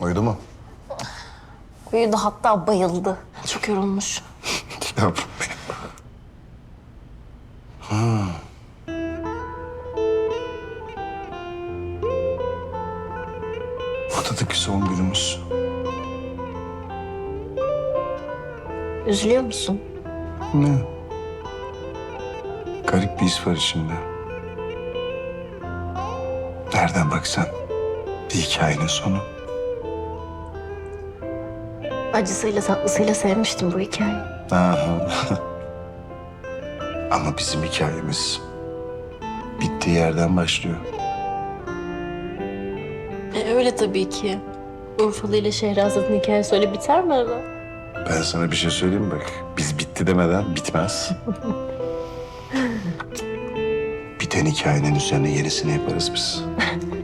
Uyudu mu? Uyudu hatta bayıldı. Çok yorulmuş. Yavrum benim. Ha. Atatürk son günümüz. Üzülüyor musun? Ne? Garip bir his var içimde. Nereden baksan bir hikayenin sonu. Acısıyla tatlısıyla sevmiştim bu hikayeyi. Aha. Ama bizim hikayemiz bittiği yerden başlıyor. E, öyle tabii ki. Urfalı ile Şehrazat'ın hikayesi öyle biter mi öyle? Ben sana bir şey söyleyeyim mi bak. Biz bitti demeden bitmez. Biten hikayenin üzerine yenisini yaparız biz.